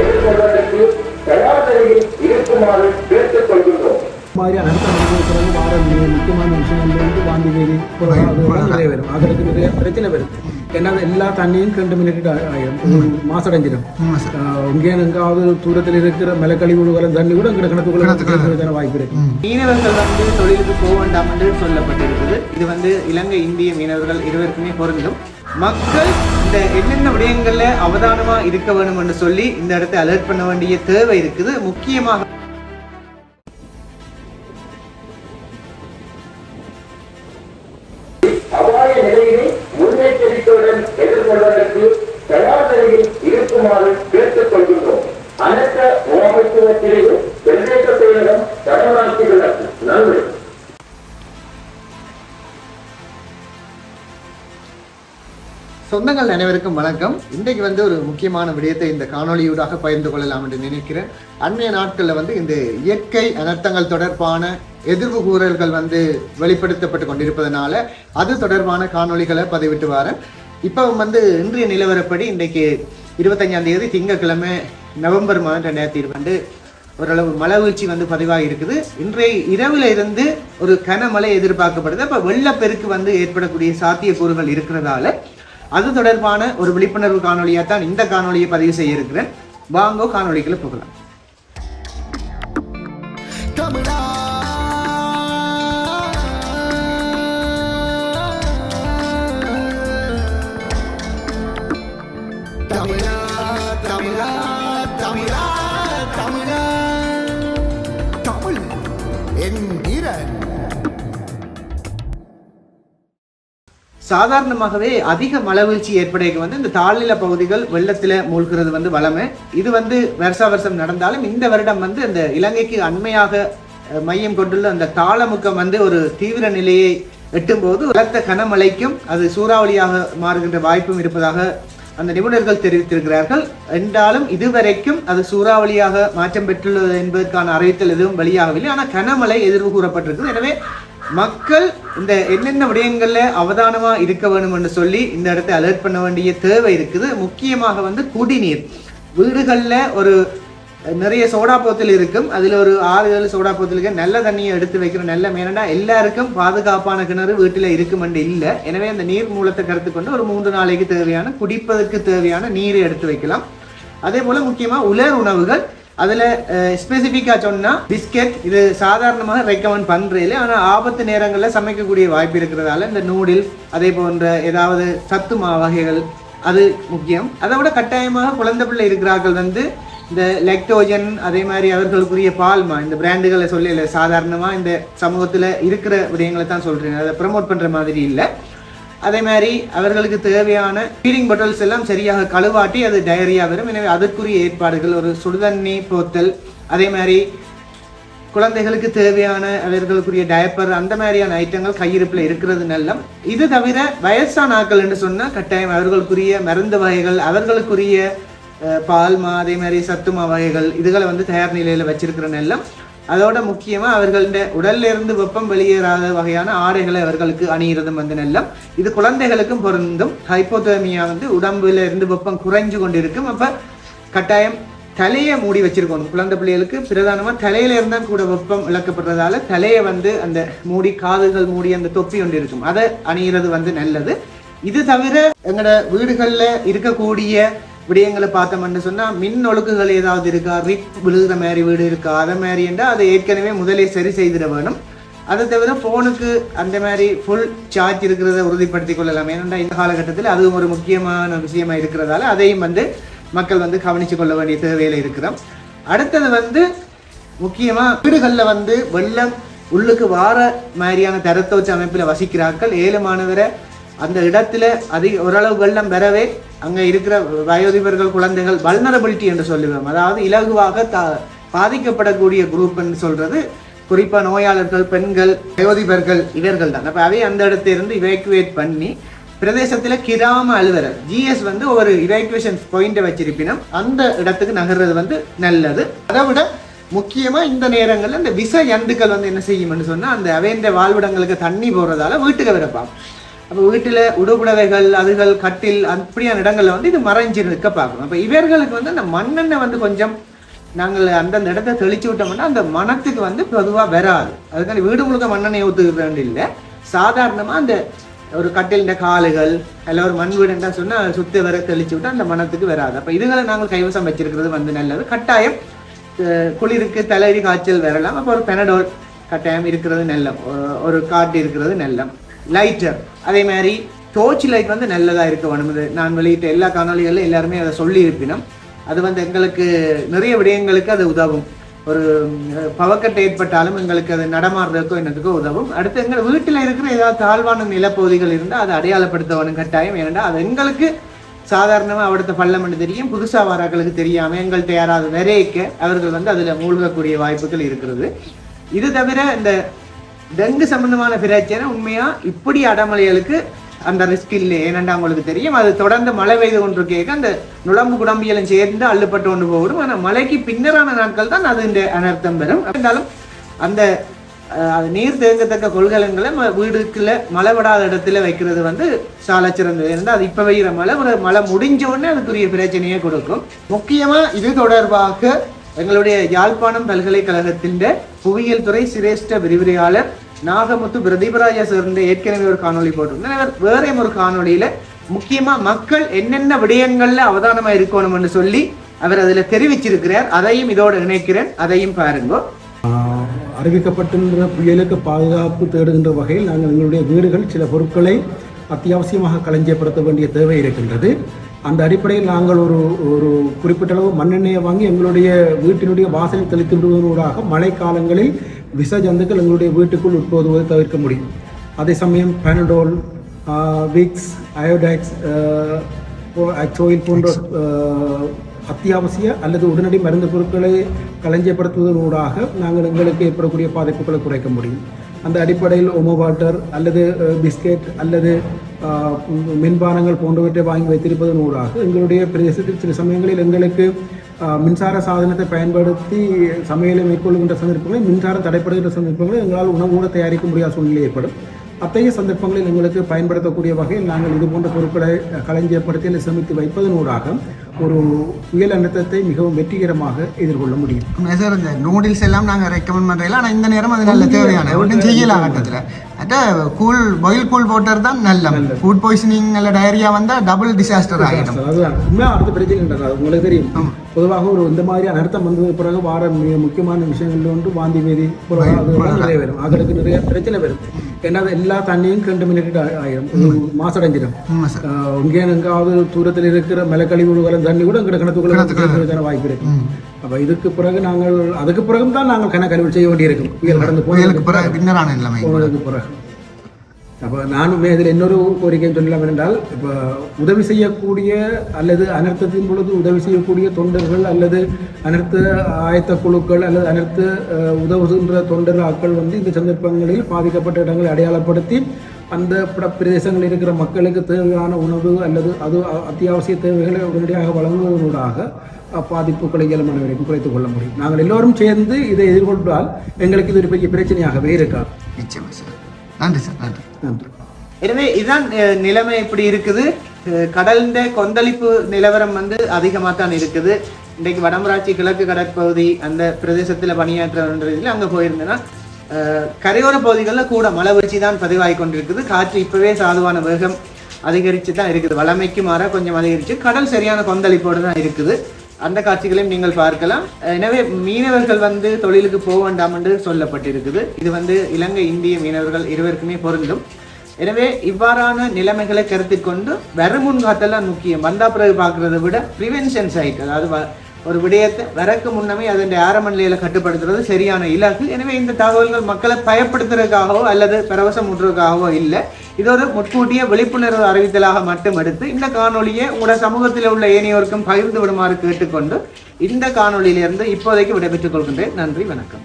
எதிர்கொள்வதற்கு தயார் நிலையில் இருக்குமாறு கேட்டுக் கொள்கின்றோம் முக்கியமான விஷயங்கள் வந்து நிறைய வரும். அதற்கு நிறைய பிரச்சனை வரும். ஏன்னா அது எல்லா தண்ணியும் கண்டமினேட்டட் ஆகிடும் மாசடைஞ்சிடும் இங்கே எங்காவது தூரத்தில் இருக்கிற மலைக்கழிவு கலந்த தண்ணி கூட எங்க கிணத்துக்குள்ள வாய்ப்பு இருக்கு. மீனவர்கள் வந்து தொழிலுக்கு போக வேண்டாம் என்று சொல்லப்பட்டிருக்குது இது வந்து இலங்கை இந்திய மீனவர்கள் இருவருக்குமே பொருந்தும். மக்கள் இந்த என்னென்ன விடயங்கள்ல அவதானமா இருக்க வேணும் என்று சொல்லி இந்த இடத்தை அலர்ட் பண்ண வேண்டிய தேவை இருக்குது. முக்கியமாக எதிர்கொள்வதற்கு தயார் நிலையில் இருக்குமாறு கேட்டுக் கொள்கின்றோம் அனைத்த பிரதேச செயலகம் கடனாட்சிகளுக்கு நன்றி. சொந்தங்கள் அனைவருக்கும் வணக்கம். இன்றைக்கு வந்து ஒரு முக்கியமான விடயத்தை இந்த காணொளியூடாக பகிர்ந்து கொள்ளலாம் என்று நினைக்கிறேன். அண்மைய நாட்களில் வந்து இந்த இயற்கை அனர்த்தங்கள் தொடர்பான எதிர்வு கூறல்கள் வந்து வெளிப்படுத்தப்பட்டு கொண்டிருப்பதனால அது தொடர்பான காணொளிகளை பதிவிட்டு வரேன். இப்போ வந்து இன்றைய நிலவரப்படி இன்றைக்கு இருபத்தஞ்சாம் தேதி திங்கட்கிழமை நவம்பர் மாதம் ரெண்டாயிரத்தி இருபது ஓரளவு மழை வீழ்ச்சி வந்து பதிவாக இருக்குது. இன்றைய இரவுல இருந்து ஒரு கனமழை எதிர்பார்க்கப்படுது. அப்போ வெள்ளப்பெருக்கு வந்து ஏற்படக்கூடிய சாத்தியக்கூறுகள் இருக்கிறதால அது தொடர்பான ஒரு விழிப்புணர்வு காணொலியாக தான் இந்த காணொலியை பதிவு செய்ய இருக்கிறேன். வாங்கோ காணொலிகளை போகலாம். சாதாரணமாகவே அதிக மலவீழ்ச்சி வீழ்ச்சி ஏற்படைக்கு வந்து இந்த தாழ்நில பகுதிகள் வெள்ளத்தில் மூழ்கிறது வந்து வளமை. இது வந்து வருஷா வருஷம் நடந்தாலும் இந்த வருடம் வந்து இந்த இலங்கைக்கு அண்மையாக மையம் கொண்டுள்ள அந்த தாளமுக்கம் வந்து ஒரு தீவிர நிலையை எட்டும்போது பலத்த கனமழைக்கும் அது சூறாவளியாக மாறுகின்ற வாய்ப்பும் இருப்பதாக அந்த நிபுணர்கள் தெரிவித்திருக்கிறார்கள். என்றாலும் இதுவரைக்கும் அது சூறாவளியாக மாற்றம் பெற்றுள்ளது என்பதற்கான அறிவித்தல் எதுவும் வெளியாகவில்லை. ஆனால் கனமழை எதிர்வு கூறப்பட்டிருக்குது. எனவே மக்கள் இந்த என்னென்ன விடயங்களில் அவதானமாக இருக்க வேணும் என்று சொல்லி இந்த இடத்தை அலர்ட் பண்ண வேண்டிய தேவை இருக்குது. முக்கியமாக வந்து குடிநீர். வீடுகளில் ஒரு நிறைய சோடா போத்தல் இருக்கும். அதில் ஒரு ஆறு ஏழு சோடா போத்தலுக்கு நல்ல தண்ணியை எடுத்து வைக்கிற நல்ல மேனடா எல்லாருக்கும் பாதுகாப்பான கிணறு வீட்டில் இருக்கும் என்று இல்லை. எனவே அந்த நீர் மூலத்தை கருத்து கொண்டு ஒரு மூன்று நாளைக்கு தேவையான குடிப்பதற்கு தேவையான நீரை எடுத்து வைக்கலாம். அதே போல் முக்கியமாக உலர் உணவுகள். அதில் ஸ்பெசிஃபிக்காக சொன்னால் பிஸ்கெட் இது சாதாரணமாக ரெக்கமெண்ட் பண்ணுறதில்ல ஆனால் ஆபத்து நேரங்களில் சமைக்கக்கூடிய வாய்ப்பு இருக்கிறதால இந்த நூடில்ஸ் அதே போன்ற ஏதாவது சத்து மா வகைகள் அது முக்கியம். அதை விட கட்டாயமாக குழந்தை பிள்ளை இருக்கிறார்கள் வந்து இந்த லெக்டோஜன் அதே மாதிரி அவர்களுக்குரிய பால்மா இந்த பிராண்டுகளை சொல்லல சாதாரணமாக இந்த சமூகத்தில் இருக்கிற விடயங்களை தான் சொல்கிறேன் அதை ப்ரமோட் பண்ணுற மாதிரி இல்லை. அதே மாதிரி அவர்களுக்கு தேவையான ஃபீடிங் பாட்டில்ஸ் எல்லாம் சரியாக கழுவாட்டி அது டயரியா வரும் எனவே அதற்குரிய ஏற்பாடுகள் ஒரு சுடுதண்ணி போத்தல் அதே மாதிரி குழந்தைகளுக்கு தேவையான அவர்களுக்குரிய டயப்பர் அந்த மாதிரியான ஐட்டங்கள் கையிருப்பில் இருக்கிறது நல்லம். இது தவிர வயசான ஆட்கள் என்று சொன்னால் கட்டாயம் அவர்களுக்குரிய மருந்து வகைகள் அவர்களுக்குரிய பால்மா அதே மாதிரி சத்துமா வகைகள் இதுகளை வந்து தயார் நிலையில் வச்சிருக்கிற நல்லம். அதோட முக்கியமாக அவர்களுடைய உடல்ல இருந்து வெப்பம் வெளியேறாத வகையான ஆடைகளை அவர்களுக்கு அணியிறதும் வந்து நல்லம். இது குழந்தைகளுக்கும் பொருந்தும். ஹைப்போதேமியா வந்து உடம்புல இருந்து வெப்பம் குறைஞ்சு கொண்டிருக்கும். அப்ப கட்டாயம் தலையை மூடி வச்சிருக்கணும். குழந்தை பிள்ளைகளுக்கு பிரதானமா தலையில இருந்தா கூட வெப்பம் இழக்கப்படுறதால தலையை வந்து அந்த மூடி காதுகள் மூடி அந்த தொப்பி ஒன்று இருக்கும். அதை அணியிறது வந்து நல்லது. இது தவிர எங்களோட வீடுகளில் இருக்கக்கூடிய விடயங்களை பார்த்தோம்னு சொன்னால் மின் ஒழுக்குகள் ஏதாவது இருக்கா? ரிப் விழுகிற மாதிரி வீடு இருக்கா? அதை மாதிரி என்றால் அதை ஏற்கனவே முதலே சரி செய்திட வேணும். அதை தவிர ஃபோனுக்கு அந்த மாதிரி ஃபுல் சார்ஜ் இருக்கிறத உறுதிப்படுத்தி கொள்ளலாம். ஏனென்றால் இந்த காலகட்டத்தில் அதுவும் ஒரு முக்கியமான விஷயமா இருக்கிறதால அதையும் வந்து மக்கள் வந்து கவனித்து கொள்ள வேண்டிய தேவையில் இருக்கிறோம். அடுத்தது வந்து முக்கியமாக வீடுகளில் வந்து வெள்ளம் உள்ளுக்கு வார மாதிரியான தரத்தோச்ச அமைப்பில் வசிக்கிறார்கள். ஏழு மாணவரை அந்த இடத்துல அதிக ஓரளவு வெள்ளம் வரவே அங்கே இருக்கிற வயோதிபர்கள் குழந்தைகள் வல்னரபிலிட்டி என்று சொல்லுவோம். அதாவது இலகுவாக தா பாதிக்கப்படக்கூடிய குரூப்னு சொல்கிறது குறிப்பாக நோயாளர்கள் பெண்கள் வயோதிபர்கள் இவர்கள் தான். அப்போ அவை அந்த இடத்திலிருந்து இவேக்குவேட் பண்ணி பிரதேசத்தில் கிராம அலுவலர் ஜிஎஸ் வந்து ஒரு இவேக்குவேஷன் பாயிண்ட்டை வச்சிருப்பினும் அந்த இடத்துக்கு நகர்றது வந்து நல்லது. அதை விட முக்கியமாக இந்த நேரங்களில் இந்த விச யந்துக்கள் வந்து என்ன செய்யும்னு சொன்னால் அந்த அவைந்த வாழ்விடங்களுக்கு தண்ணி போடுறதால வீட்டுக்கு விரப்பாங்க அப்போ வீட்டில் உடுபுடவைகள் அதுகள் கட்டில் அப்படியான இடங்களில் வந்து இது மறைஞ்சிருக்க பார்க்கணும். அப்போ இவர்களுக்கு வந்து அந்த மண்ணெண்ணெய் வந்து கொஞ்சம் நாங்கள் அந்தந்த இடத்த தெளிச்சு விட்டோம்னா அந்த மனத்துக்கு வந்து பொதுவாக வராது. அதுக்காக வீடு முழுக்க மண்ணெண்ணெய் ஊற்றுக்க வேண்டிய சாதாரணமாக அந்த ஒரு கட்டிலிൻ്റെ காலுகள் அல்ல ஒரு மண் வீடுன்னு சொன்னால் சுற்றி வர தெளிச்சு விட்டு அந்த மனத்துக்கு வராது. அப்போ இதுகளை நாங்கள் கைவசம் வச்சிருக்கிறது வந்து நல்லது. கட்டாயம் குளிருக்கு தலைவி காய்ச்சல் வரலாம். அப்போ ஒரு பெனடோல் கட்டாயம் இருக்கிறது நல்லம். ஒரு காட்டு இருக்கிறது நல்லம். லைட்டர் அதே மாதிரி டோர்ச் லைட் வந்து நல்லதாக இருக்க வேணும் நான் வெளியிட்ட எல்லா காணொலிகளிலும் எல்லாருமே அதை சொல்லியிருப்பினும் அது வந்து எங்களுக்கு நிறைய விடயங்களுக்கு அது உதவும். ஒரு பவக்கட்டு ஏற்பட்டாலும் எங்களுக்கு அது நடமாடுறதுக்கோ என்னதுக்கோ உதவும். அடுத்து எங்கள் வீட்டில் இருக்கிற ஏதாவது தாழ்வான நிலப்பகுதிகள் இருந்தால் அதை அடையாளப்படுத்த வேணும் கட்டாயம். ஏனென்றால் அது எங்களுக்கு சாதாரணமாக அவடுத்த பள்ளமென்று தெரியும். புதுசாக வாராக்களுக்கு தெரியாமல் எங்கள்கிட்ட யாராவது விரைக்க அவர்கள் வந்து அதில் மூழ்கக்கூடிய வாய்ப்புகள் இருக்கிறது. இது தவிர இந்த டெங்கு சம்பந்தமான பிரச்சனை உண்மையா? இப்படி அடமலைகளுக்கு அந்த ரிஸ்க் இல்லை ஏனென்றா அவங்களுக்கு தெரியும். அது தொடர்ந்து மழை பெய்து கொண்டு கேட்க அந்த நுழம்பு குடம்பியலும் சேர்ந்து அள்ளுப்பட்டு கொண்டு போகும் ஆனால் மழைக்கு பின்னரான நாட்கள் தான் அது இந்த அனர்த்தம் பெறும். இருந்தாலும் அந்த அது நீர் தேங்கத்தக்க கொள்கலன்களை ம- வீடுக்குள்ள மழை விடாத இடத்துல வைக்கிறது வந்து சாலை சிறந்தது. ஏன்னா அது இப்போ பெய்கிற மழை ஒரு மழை முடிஞ்ச உடனே அதுக்குரிய பிரச்சனையை கொடுக்கும். முக்கியமாக இது தொடர்பாக எங்களுடைய யாழ்ப்பாணம் பல்கலைக்கழகத்தின் புவியியல் துறை சிரேஷ்ட விரிவுரையாளர் நாகமுத்து பிரதீபராஜா சார் ஏற்கனவே ஒரு காணொளி போட்டிருந்தேன் அவர் வேற ஒரு காணொலியில முக்கியமா மக்கள் என்னென்ன விடயங்கள்ல அவதானமா இருக்கணும்னு சொல்லி அவர் அதுல தெரிவிச்சிருக்கிறார். அதையும் இதோடு இணைக்கிறேன். அதையும் பாருங்க. ஆஹ் புயலுக்கு பாதுகாப்பு தேடுகின்ற வகையில் நாங்கள் எங்களுடைய வீடுகள் சில பொருட்களை அத்தியாவசியமாக களஞ்சியப்படுத்த வேண்டிய தேவை இருக்கின்றது. அந்த அடிப்படையில் நாங்கள் ஒரு ஒரு குறிப்பிட்ட அளவு மண்ணெண்ணெயை வாங்கி எங்களுடைய வீட்டினுடைய வாசலில் தெளித்து விடுவதனூடாக மழை காலங்களில் விஷ ஜந்துக்கள் எங்களுடைய வீட்டுக்குள் உட்போதுவதை தவிர்க்க முடியும். அதே சமயம் பேனடோல் விக்ஸ் அயோடைக்ஸ் ஆக்சோயில் போன்ற அத்தியாவசிய அல்லது உடனடி மருந்து பொருட்களை களஞ்சியப்படுத்துவதனூடாக நாங்கள் எங்களுக்கு ஏற்படக்கூடிய பாதிப்புகளை குறைக்க முடியும். அந்த அடிப்படையில் ஒமோ வாட்டர் அல்லது பிஸ்கெட் அல்லது மின்பானங்கள் போன்றவற்றை வாங்கி வைத்திருப்பதனூடாக எங்களுடைய பிரதேசத்தில் சில சமயங்களில் எங்களுக்கு மின்சார சாதனத்தை பயன்படுத்தி சமையலை மேற்கொள்கின்ற சந்தர்ப்பங்களில் மின்சாரம் தடைப்படுகின்ற சந்தர்ப்பங்களில் எங்களால் உணவு கூட தயாரிக்க முடியாத சூழ்நிலை ஏற்படும். அத்தகைய சந்தர்ப்பங்களில் எங்களுக்கு பயன்படுத்தக்கூடிய வகையில் நாங்கள் இது போன்ற பொருட்களை களஞ்சியப்படுத்தி அல்லது சேமித்து வைப்பதனூடாக ஒரு புயல் அழுத்தத்தை மிகவும் வெற்றிகரமாக எதிர்கொள்ள முடியும். சார் இந்த நூடுல்ஸ் எல்லாம் நாங்கள் ரெக்கமெண்ட் பண்ணுறதில்ல ஆனால் இந்த நேரம் அது நல்ல தேவையான ஒன்றும் செய்யலாம் கட்டத்தில் அட்ட கூல் பாயில் கூல் வாட்டர் தான் நல்ல ஃபுட் பாய்சனிங் அல்ல டயரியா வந்தால் டபுள் டிசாஸ்டர் ஆகிடும் அதுதான் உண்மையாக அடுத்த பிரச்சனை உங்களுக்கு தெரியும். பொதுவாக ஒரு இந்த மாதிரியான அழுத்தம் வந்தது பிறகு வார மிக முக்கியமான விஷயங்கள் வந்து வாந்தி வேதி நிறைய வரும். அதற்கு நிறைய பிரச்சனை வரும். ஏன்னா எல்லா தண்ணியும் கண்டமினேட்டட் ஆயிடும் ஒரு மாசடைஞ்சிடும் இங்கே எங்காவது தூரத்தில் இருக்கிற மலைக்கழிவு வரும் தண்ணி கூட எங்கட கிணத்துக்குள்ள வாய்ப்பு இருக்கு. அப்ப இதுக்கு பிறகு நாங்கள் அதுக்கு பிறகும் தான் நாங்கள் கணக்கழிவு செய்ய வேண்டியிருக்கும். புயல் கடந்து புயலுக்கு பிறகு பின்னரான நிலைமை போனதுக்கு பிறகு. அப்போ நானுமே இதில் இன்னொரு கோரிக்கையும் சொல்லலாம் என்றால் இப்போ உதவி செய்யக்கூடிய அல்லது அனர்த்தத்தின் பொழுது உதவி செய்யக்கூடிய தொண்டர்கள் அல்லது அனர்த்த ஆயத்த குழுக்கள் அல்லது அனர்த்த உதவுகின்ற தொண்டர் ஆட்கள் வந்து இந்த சந்தர்ப்பங்களில் பாதிக்கப்பட்ட இடங்களை அடையாளப்படுத்தி அந்த பிர- பிரதேசங்களில் இருக்கிற மக்களுக்கு தேவையான உணவு அல்லது அது அத்தியாவசிய தேவைகளை உடனடியாக வழங்குவதனூடாக பாதிப்புகளை இயலுமான வரைக்கும் குறைத்துக் கொள்ள முடியும். நாங்கள் எல்லோரும் சேர்ந்து இதை எதிர்கொண்டால் எங்களுக்கு இது ஒரு பெரிய பிரச்சனையாகவே இருக்காது. நிச்சயமா சார். நன்றி சார் நன்றி. நன்றி. எனவே இதுதான் நிலைமை இப்படி இருக்குது. கடல்ந்த கொந்தளிப்பு நிலவரம் வந்து அதிகமாக தான் இருக்குது. இன்றைக்கு வடமராட்சி கிழக்கு கடற்பகுதி அந்த பிரதேசத்தில் பணியாற்றுறதுல அங்கே போயிருந்தேன்னா கரையோர பகுதிகளில் கூட மழை வீழ்ச்சி தான் பதிவாகி கொண்டிருக்குது. காற்று இப்பவே சாதுவான வேகம் அதிகரித்து தான் இருக்குது. வளமைக்கு மாற கொஞ்சம் அதிகரித்து கடல் சரியான கொந்தளிப்போடு தான் இருக்குது. அந்த காட்சிகளையும் நீங்கள் பார்க்கலாம். எனவே மீனவர்கள் வந்து தொழிலுக்கு போக வேண்டாம் என்று சொல்லப்பட்டிருக்குது. இது வந்து இலங்கை இந்திய மீனவர்கள் இருவருக்குமே பொருந்தும். எனவே இவ்வாறான நிலைமைகளை கருத்தில் கொண்டு வருமுன் காத்தெல்லாம் முக்கியம். வந்தா பிறகு பார்க்கறத விட ப்ரிவென்ஷன் சைட் அதாவது ஒரு விடயத்தை வரக்கு முன்னமே அதன் ஆரம்ப நிலையில கட்டுப்படுத்துறது சரியான இலக்கு. எனவே இந்த தகவல்கள் மக்களை பயப்படுத்துறதுக்காகவோ அல்லது பரவசம் ஊட்டுறதுக்காகவோ இல்லை. இது ஒரு முன்கூட்டிய விழிப்புணர்வு அறிவித்தலாக மட்டும் எடுத்து இந்த காணொலியை உங்களோட சமூகத்தில் உள்ள ஏனையோருக்கும் பகிர்ந்து விடுமாறு கேட்டுக்கொண்டு இந்த காணொளியிலிருந்து இப்போதைக்கு விடைபெற்றுக் கொள்கின்றேன். நன்றி வணக்கம்.